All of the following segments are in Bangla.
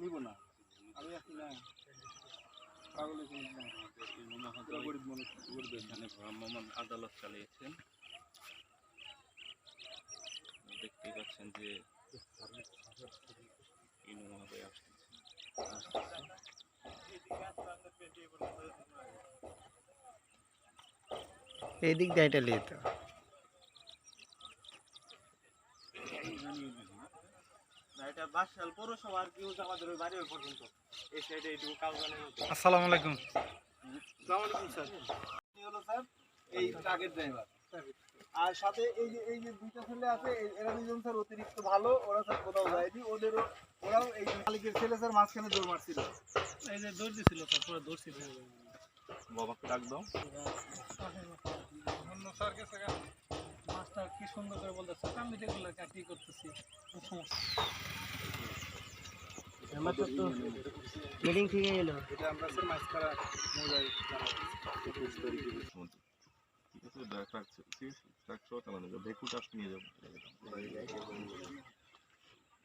নিব না। আমি আছি না গরিব মানুষ গরিব এখানে ভ্রাম্যমাণ আদালত চালিয়েছেন। দেখতেই পাচ্ছেন যে ইনু মহোদয় আসতেছে। এই দিক দিয়ে এটা লিয়ে তো আসসালামু আলাইকুম। আসসালামু আলাইকুম স্যার। হলো স্যার এই ট্রাকের ড্রাইভার আর সাথে এই যে এই যে দুইটা ছেলে আছে এরা দুজন স্যার অতিরিক্ত ভালো ওরা স্যার কোথাও যায়নি। ওদেরও ওরাও এই মালিকের ছেলে স্যার মাঝখানে দৌড় মারছিল। এই যে দৌড় দিছিল তারপরে দৌড় ছিল। বাবাকে ডাক দাও। মাছটা কি সুন্দর করে বলতেছে আমি যেগুলো কাটি করতেছি। কোনো তো মিটিং ঠিক গেল। এটা আমরা স্যার মাঝখানা মোবাইল ঠিক আছে ট্রাক ট্রাক সহ চালানো যাবে ভেকু চাষ নিয়ে যাব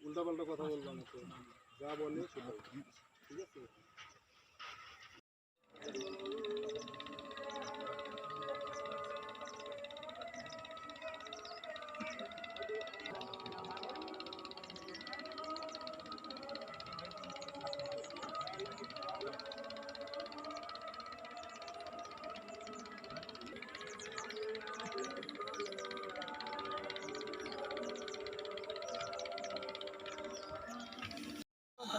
উল্টা পাল্টা কথা বলব না যা বলে সেটা ঠিক আছে?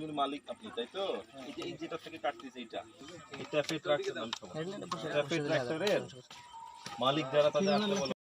জমির মালিক আপনি তাই তো? এই যে এই যেটা থেকে কাটতেছে এটা এটা ফেট রাখছে মালিক যারা তাদের আসলে বলো